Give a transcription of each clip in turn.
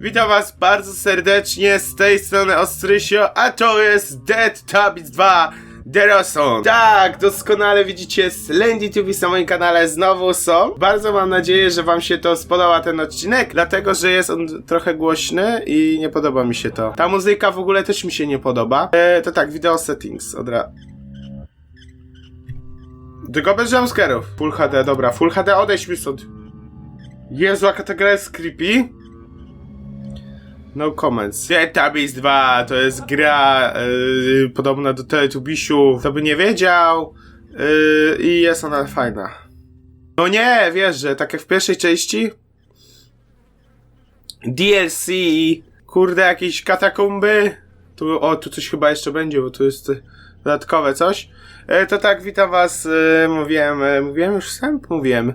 Witam was bardzo serdecznie z tej strony Ostrysio, a to jest Dead Tabits 2 Deroson. Tak, doskonale widzicie, Slendy TV na moim kanale znowu są. Bardzo mam nadzieję, że wam się to spodoba ten odcinek, dlatego, że jest on trochę głośny i nie podoba mi się to. Ta muzyka w ogóle też mi się nie podoba. E, to tak, video settings, od ra... Tylko bez jumpscare'ów. Full HD, dobra, Full HD, odejdź mi stąd. Jezu, jaka ta gra jest creepy. No comments. Teletubbies 2 to jest gra yy, podobna do Teletubbiesiów. Kto by nie wiedział. Yy, I jest ona fajna. No nie, wiesz, że tak jak w pierwszej części. DLC. Kurde, jakieś katakumby. Tu, o, tu coś chyba jeszcze będzie, bo tu jest dodatkowe coś. E, To tak, witam was, e, mówiłem, e, mówiłem już sam? Mówiłem.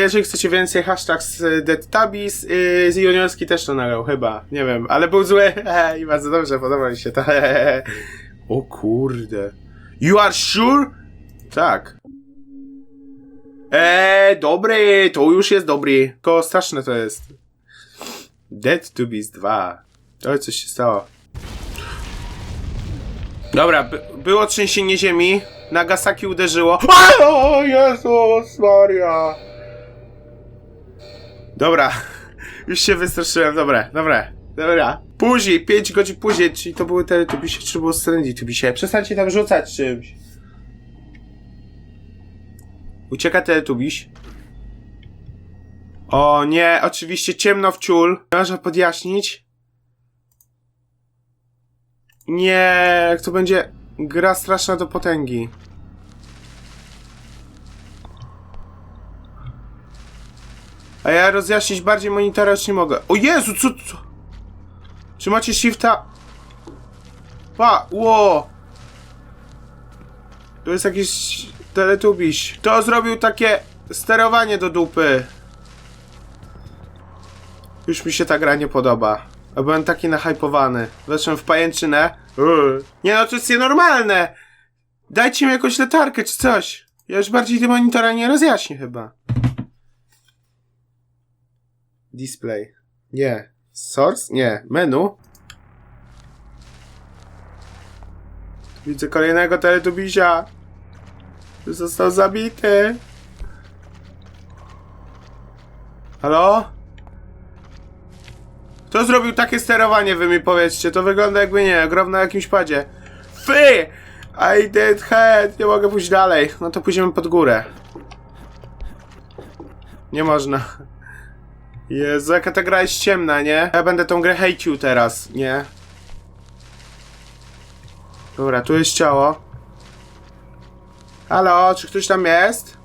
Jeżeli chcecie więcej, hashtag z DeadTabis, z Juniorski też to nagrał, chyba, nie wiem, ale był zły i bardzo dobrze, podoba mi się to. O kurde. You are sure? Tak. Eee, dobry, to już jest dobry. Tylko straszne to jest. Dead to Beast 2. Oj, coś się stało. Dobra, by, było trzęsienie ziemi. Nagasaki uderzyło. A, O Jezus Maria. Dobra. Już się wystraszyłem. Dobra, dobra, dobra. Później, 5 godzin później, czyli to były te tubisie, czy było Strandy tubisie. Przestańcie tam rzucać czymś. Ucieka teletubiś. O nie, oczywiście ciemno w ciul. Można podjaśnić. Nie, to będzie gra straszna do potęgi. A ja rozjaśnić bardziej monitora już nie mogę. O Jezu, co, co? Czy macie shifta? Pa, ło! To jest jakiś teletubiś. Kto zrobił takie sterowanie do dupy? Już mi się ta gra nie podoba. A byłem taki nahypowany. Weszłem w pajęczynę. Nie no, to jest nienormalne! Dajcie mi jakąś latarkę czy coś. Ja już bardziej tego monitora nie rozjaśnię chyba. Display. Nie. Source? Nie. Menu. Widzę kolejnego teletubisia. Został zabity. Halo? Kto zrobił takie sterowanie, wy mi powiedzcie? To wygląda jakby, nie, gram na jakimś padzie. Fy! I did head! Nie mogę pójść dalej. No to pójdziemy pod górę. Nie można. Jezu, jaka ta gra jest ciemna, nie? Ja będę tą grę hejcił teraz, nie? Dobra, tu jest ciało. Halo, czy ktoś tam jest?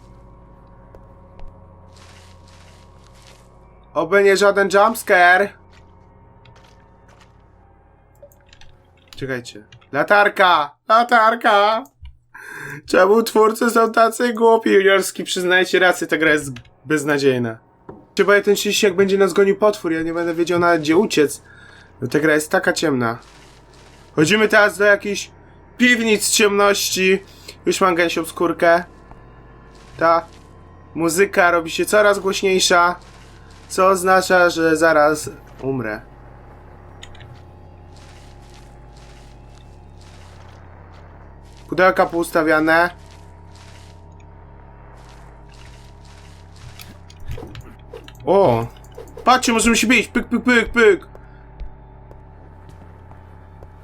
Oby nie żaden jumpscare. Czekajcie. Latarka! Latarka! Czemu twórcy są tacy głupi? Juniorski, przyznajcie rację, ta gra jest beznadziejna. Chyba ja ten się jak będzie nas gonił potwór, ja nie będę wiedział nawet gdzie uciec. No ta gra jest taka ciemna. Chodzimy teraz do jakichś piwnic ciemności. Już mam gęsią skórkę. Ta muzyka robi się coraz głośniejsza, co oznacza, że zaraz umrę. Pudełka poustawiane. O! Patrzcie, możemy się bić! Pyk, pyk, pyk, pyk!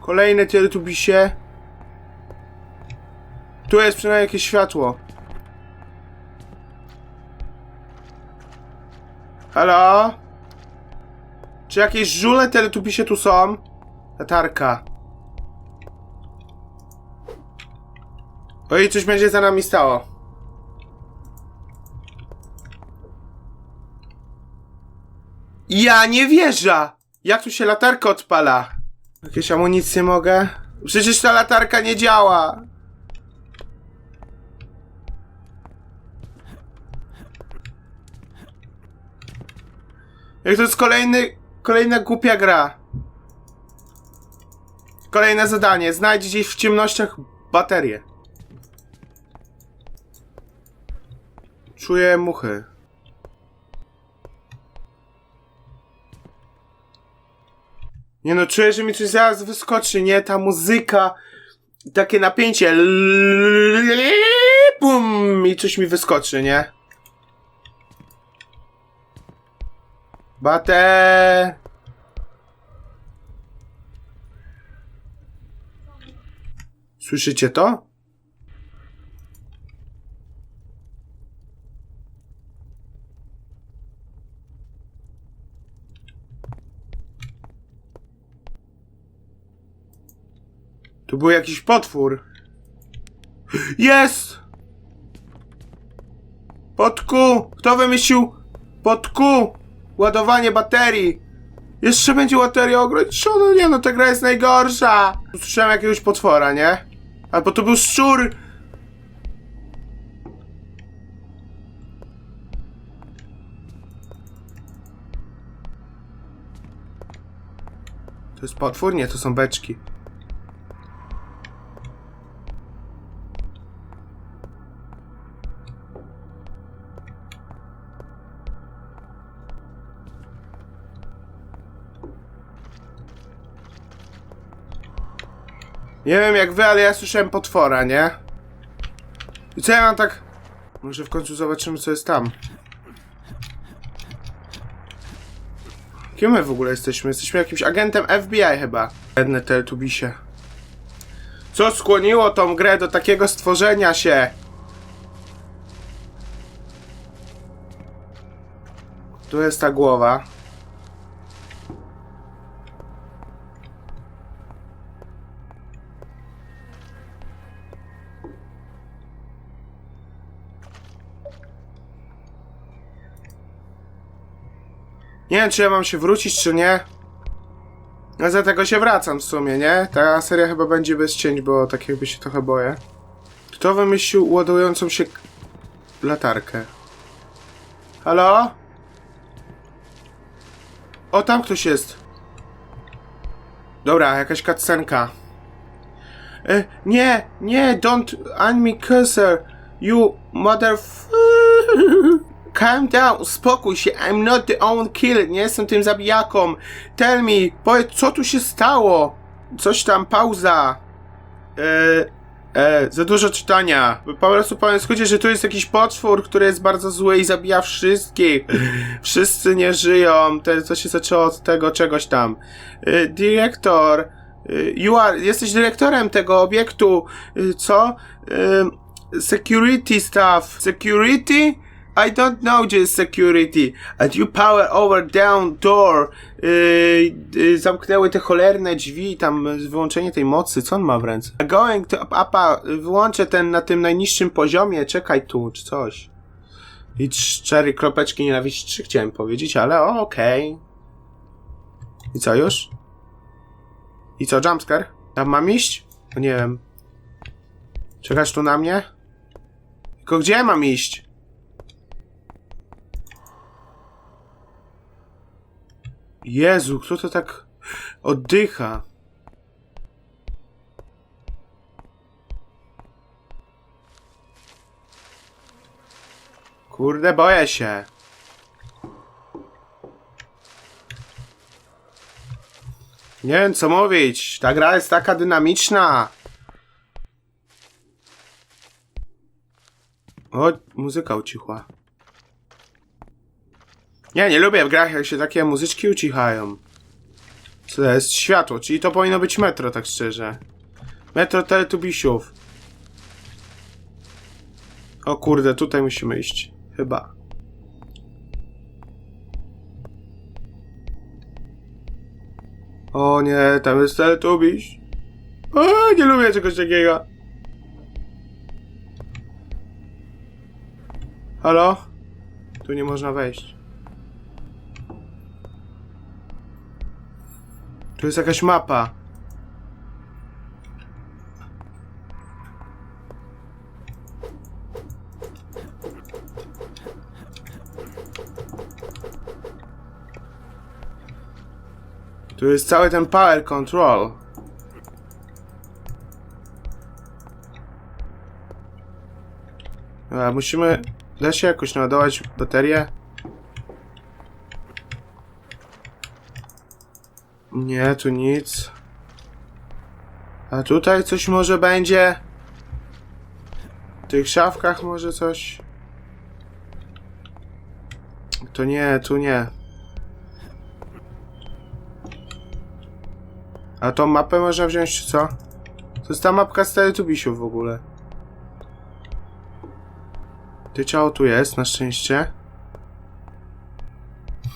Kolejne teletubisie. Tu jest przynajmniej jakieś światło. Halo? Czy jakieś żule teletubisie tu są? Latarka. Oj, coś będzie za nami stało. Ja nie wierzę! Jak tu się latarka odpala? Jakieś amunicje mogę? Przecież ta latarka nie działa! Jak to jest kolejny, kolejna głupia gra. Kolejne zadanie. Znajdź gdzieś w ciemnościach baterię. Czuję muchy. Nie no, czuję, że mi coś zaraz wyskoczy, nie? Ta muzyka, takie napięcie, bum, i coś mi wyskoczy, nie? Bate! Słyszycie to? Tu był jakiś potwór. Jest! Potku! Kto wymyślił? Potku! Ładowanie baterii! Jeszcze będzie bateria ograniczona. Nie no, ta gra jest najgorsza. Słyszałem jakiegoś potwora, nie? Albo to był szczur. To jest potwór? Nie, to są beczki. Nie wiem jak wy, ale ja słyszałem potwora, nie? I co ja mam tak... Może w końcu zobaczymy co jest tam. Kim my w ogóle jesteśmy? Jesteśmy jakimś agentem FBI chyba. Jedne teletubisie. Co skłoniło tą grę do takiego stworzenia się? Tu jest ta głowa. Nie wiem, czy ja mam się wrócić, czy nie. No za tego się wracam w sumie, nie? Ta seria chyba będzie bez cięć, bo tak jakby się trochę boję. Kto wymyślił ładującą się latarkę? Halo? O, tam ktoś jest. Dobra, jakaś cutscenka. E, nie, nie, don't aim me cursor. You mother... Calm down, uspokój się, I'm not the own killer, nie jestem tym zabijaką. Tell me, powiedz, co tu się stało? Coś tam, pauza. E, e, za dużo czytania. Po prostu powiem skrócie, że tu jest jakiś potwór, który jest bardzo zły i zabija wszystkich. Wszyscy nie żyją. Te, to się zaczęło od tego czegoś tam. E, dyrektor, e, you are, jesteś dyrektorem tego obiektu, e, co? E, security staff. Security? I don't know just security. And you power over down door. Yy, yy, zamknęły te cholerne drzwi, tam wyłączenie tej mocy. Co on ma w ręce? Going to upa, wyłączę ten na tym najniższym poziomie. Czekaj tu, czy coś. I cztery kropeczki nienawiści chciałem powiedzieć, ale okej. I co już? I co, jumpscare? Tam mam iść? No nie wiem. Czekasz tu na mnie? Tylko gdzie mam iść? Jezu, kto to tak oddycha? Kurde, boję się. Nie wiem, co mówić. Ta gra jest taka dynamiczna. O, muzyka ucichła. Nie, nie lubię w grach, jak się takie muzyczki ucichają. Co to jest? Światło, czyli to powinno być metro, tak szczerze. Metro Teletubisiów. O kurde, tutaj musimy iść. Chyba. O nie, tam jest Teletubiś. O, nie lubię czegoś takiego. Halo? Tu nie można wejść. Tu jest jakaś mapa. Tu jest cały ten power control. A, musimy... Da się jakoś naładować baterię? Nie, tu nic. A tutaj coś może będzie? W tych szafkach może coś? To nie, tu nie. A tą mapę można wziąć, czy co? To jest ta mapka z Teletubisiów w ogóle. Ty ciało tu jest, na szczęście.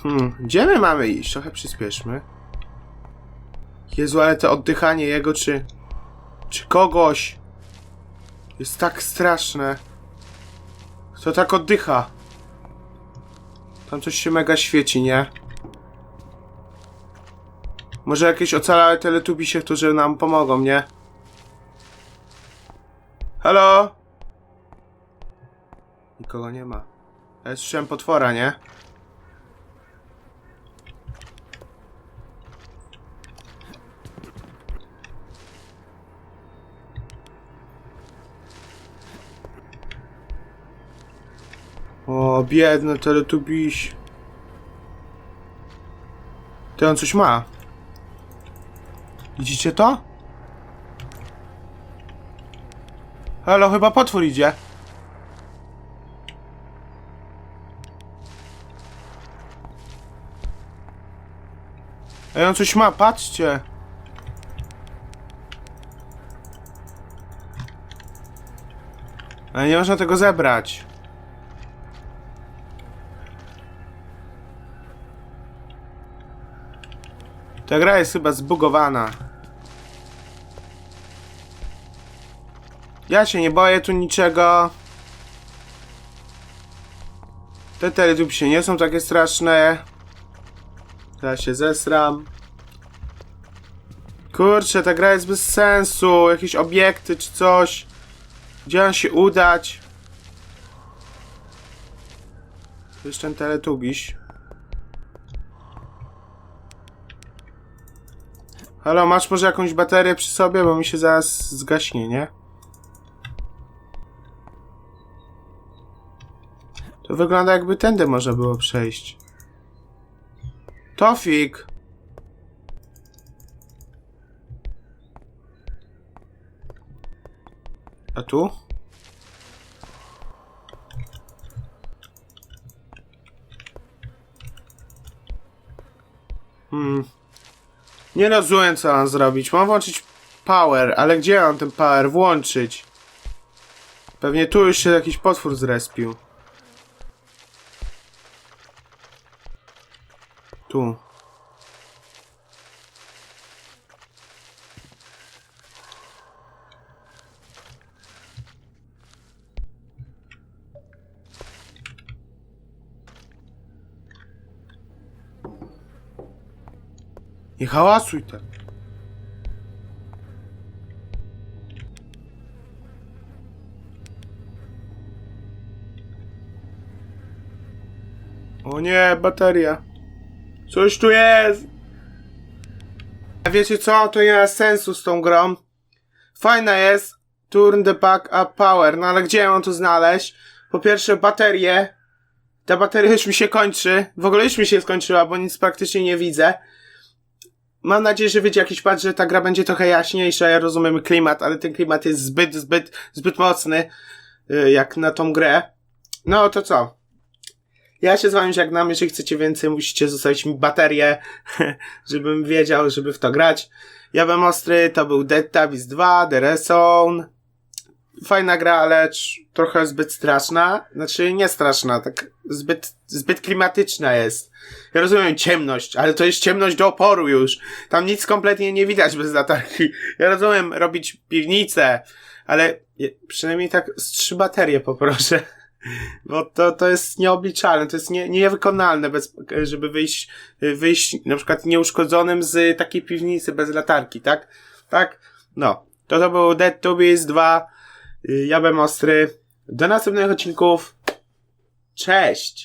Hmm, gdzie my mamy iść? Trochę przyspieszmy. Jezu, ale to oddychanie jego, czy... Czy kogoś... Jest tak straszne. Kto tak oddycha? Tam coś się mega świeci, nie? Może jakieś ocalałe teletubisie, którzy nam pomogą, nie? Halo? Nikogo nie ma. Ja słyszałem potwora, nie? O, biedny teletubiś. Ty on coś ma. Widzicie to? Halo, chyba potwór idzie. Ej, on coś ma, patrzcie. Ale nie można tego zebrać. Ta gra jest chyba zbugowana. Ja się nie boję tu niczego. Te teletubsie nie są takie straszne. Ja się zesram. Kurczę, ta gra jest bez sensu. Jakieś obiekty czy coś. Gdzie mam się udać? Jest ten teletubiś. Halo, masz może jakąś baterię przy sobie, bo mi się zaraz zgaśnie, nie? To wygląda jakby tędy można było przejść. Tofik! A tu? Hmm. Nie rozumiem co mam zrobić. Mam włączyć power, ale gdzie mam ten power włączyć? Pewnie tu już się jakiś potwór zrespił. Tu. Nie hałasuj tak. O nie, bateria. Coś tu jest. A wiecie co? To nie ma sensu z tą grą. Fajna jest. Turn the back up power. No ale gdzie ja mam to znaleźć? Po pierwsze baterie. Ta bateria już mi się kończy. W ogóle już mi się skończyła, bo nic praktycznie nie widzę. Mam nadzieję, że wyjdzie jakiś patch, że ta gra będzie trochę jaśniejsza. Ja rozumiem klimat, ale ten klimat jest zbyt, zbyt, zbyt mocny. y, Jak na tą grę. No to co? Ja się z wami żegnam. Jeżeli chcecie więcej, musicie zostawić mi baterię, żebym wiedział, żeby w to grać. Ja byłem ostry, to był Dead Tabis 2, The Rezone. Fajna gra, lecz trochę zbyt straszna. Znaczy nie straszna, tak zbyt, zbyt klimatyczna jest. Ja rozumiem ciemność, ale to jest ciemność do oporu już. Tam nic kompletnie nie widać bez latarki. Ja rozumiem robić piwnicę, ale przynajmniej tak z trzy baterie poproszę. Bo to, to jest nieobliczalne, to jest nie, niewykonalne, bez, żeby wyjść, wyjść na przykład nieuszkodzonym z takiej piwnicy bez latarki, tak? Tak? No. To to był Dead Beast 2. Ja byłem ostry. Do następnych odcinków. Cześć!